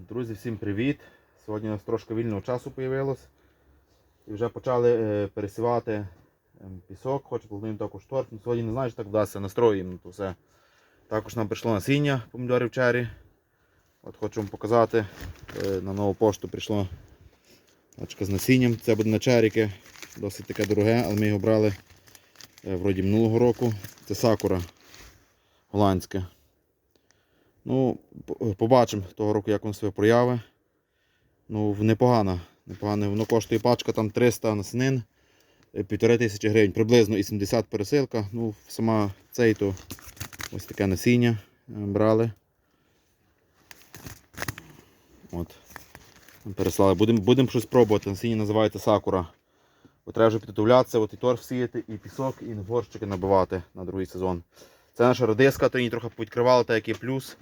Друзі, всім привіт! Сьогодні у нас трошки вільного часу з'явилось. І вже почали е, пересівати ем, пісок, хоч плануємо також торф. Ну, Сьогодні не знаю, що так вдасться, настроїмо ну, то все. Також нам прийшло насіння помідорів чері. От хочу вам показати. е, На нову пошту прийшло очка з насінням. Це буде на черіки. Досить таке дороге, але ми його брали е, вроді минулого року. Це сакура голландське. Ну, побачимо того року, як воно себе прояви. Ну, непогано. Непогано. Воно коштує пачка там 300 насінин, е, півтори тисячі гривень, приблизно і 70 пересилка. Ну, сама цей то ось таке насіння е, брали. От. Переслали. Будемо будем щось пробувати. Насіння називається сакура. Бо треба вже підготовлятися, от і торф сіяти, і пісок, і горщики набивати на другий сезон. Це наша радиска, то її трохи підкривали, так як є плюс.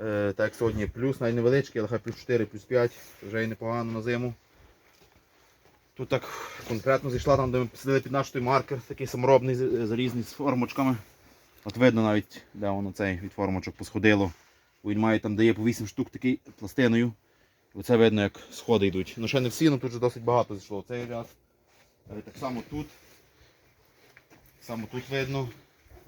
Е, так сьогодні плюс, навіть невеличкий, але хай плюс 4, плюс 5, вже і непогано на зиму. Тут так конкретно зійшла там, де ми посадили під наш той маркер, такий саморобний з- залізний з формочками. От видно навіть, де воно цей від формочок посходило. Він має там дає по 8 штук такий пластиною. Оце видно, як сходи йдуть. Ну ще не всі, але тут вже досить багато зійшло. Цей ряд. Е, Так само тут. Так само тут видно,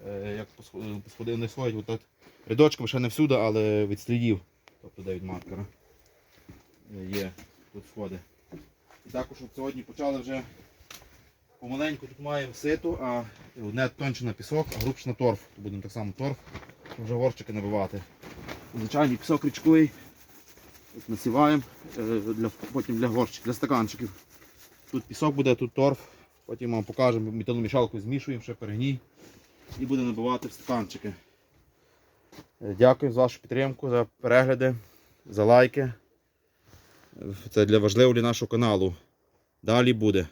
е, як посход- посходи не сходять. Рядочком ще не всюди, але від слідів. Тобто де від маркера. е, Є тут сходи. І також от сьогодні почали вже помаленьку тут маємо ситу, а одне тонче на пісок, а грубше на торф. Тут будемо так само торф, вже горщики набивати. Звичайний пісок річковий. От насіваємо, е, для, потім для горщиків, для стаканчиків. Тут пісок буде, тут торф. Потім вам покажемо, металомішалку змішуємо, ще перегній. І буде набивати в стаканчики. Дякую за вашу підтримку, за перегляди, за лайки. Це для важливо для нашого каналу. Далі буде.